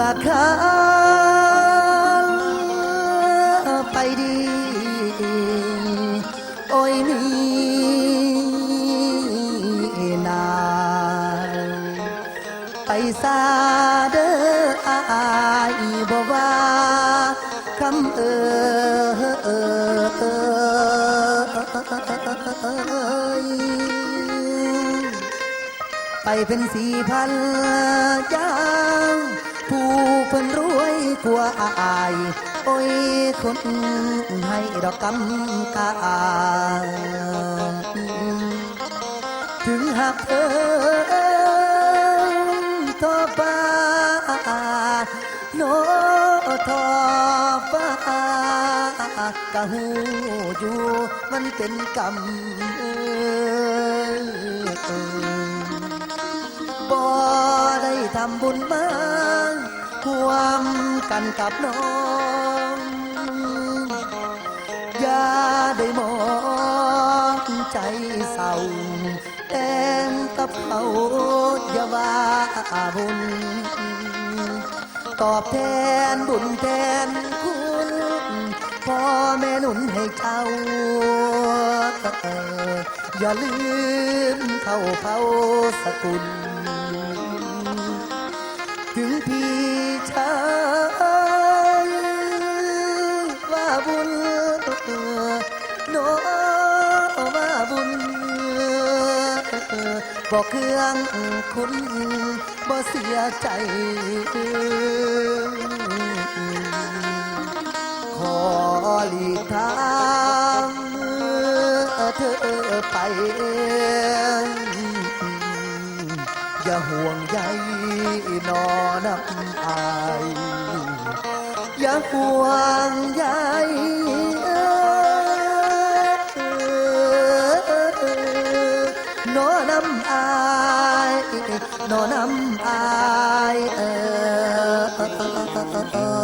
ละคาไปดี โอ้ยนี่นาไปซาเด้ออายบ่ว่าคำเอ่ยไปเป็นสี่พันยา วยกว่าอาย โอ้ยคนให้ดอกกำกาถึงหักเอิงทอฟ้าโนทอฟ้ากะหูอยู่มันเป็นกรรมบ่ได้ทำบุญมา ร่วมกันกับน้อง อย่าได้มองใจเศร้าแต่งกับเขาอย่าว่าบุญ ตอบแทนบุญแทนคุณพ่อแม่หนุนให้เจ้าอย่าลืมเข้าเผาสกุลถึงพี่ โนว่าบุญบอกเครื่องคุณบ่เสียใจขอหลีกทางเธอไปอย่าห่วงใยนอน้ำอายอย่าห่วงใย น้ำอายนอน้ำอายเออ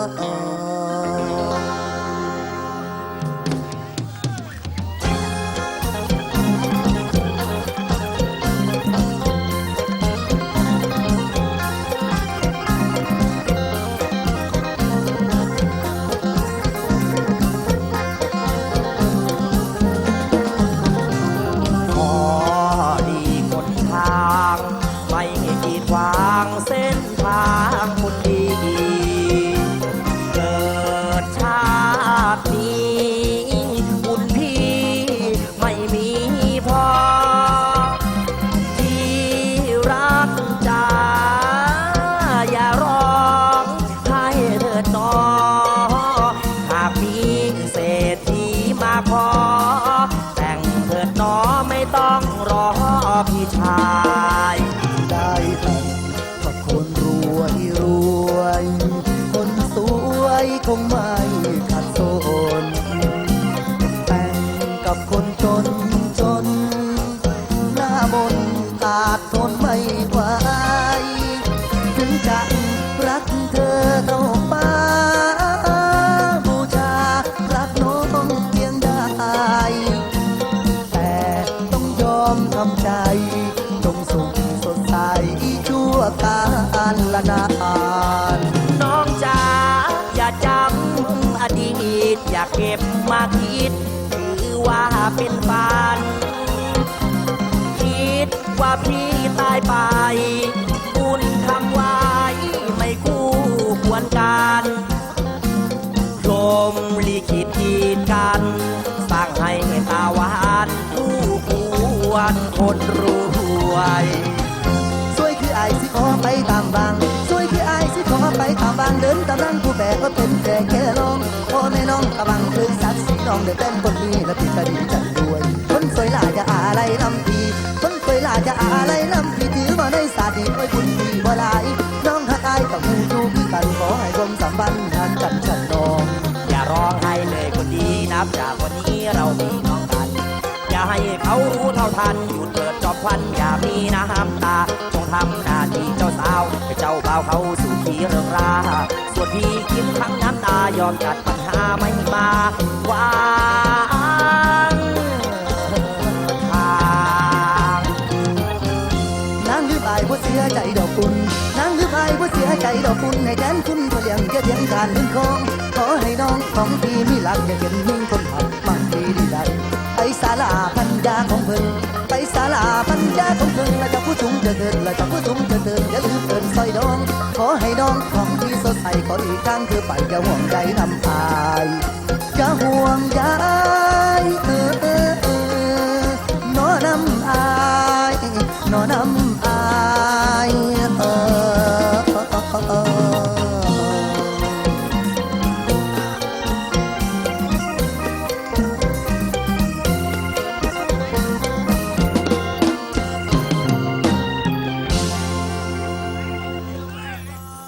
ส้นทา ขัดสนแต่งกับคนจนจน หน้าบนต์อาจทนไม่ไหวถึงจะรักเธอเท่า เป็นฝันคิดว่าพี่ตายไป คุณทำไว้ไม่คู่ควรกันพรหมลิขิตกีดกัน สร้างให้ตาหวานผู้ควรคนรวยสวยคือไอายสิขอไปตามบางสวยคือไอายสิขอไปตามบางเดินตามรังผู้แบกก็เป็นแต่แค่ลองพ่อแม่น้องกำลังคือสักสีน้องเดือดเต้นคนนี้และพี่ก็ดี ให้เขารู้เท่าทันหยุดเปิดจอบควันอย่ามีน้ำตาจงทำหน้าที่เจ้าสาวให้เจ้าบ่าวเขาสู่ขีเรื่องราส่วนพี่คิดทั้งน้ำตายอมจัดปัญหาไม่มาวางทางนางลือายผู้เสียใจดอกคุณนางคือพายบ่เสียใจดอกคุณให้แทนคุณก็เลี้ยงจะเถียงการหึงคองขอให้น้องของพี่มีหลักอย่าเป็นหึงคนหักมันดีดีใดไป ไปศาลาพันยาของเพิ่นไปศาลาพันยาของเพิ่นแล้วจะผู้ถุงจะเดินแล้วจะผู้ถุงจะเดินอย่าลืมเดินซอยน้อง ขอให้น้องของที่สดใสขออีกครั้งคือไปอย่าห่วงใยนำพายอย่าห่วงใยเออเออเออนอนำอายนอนำ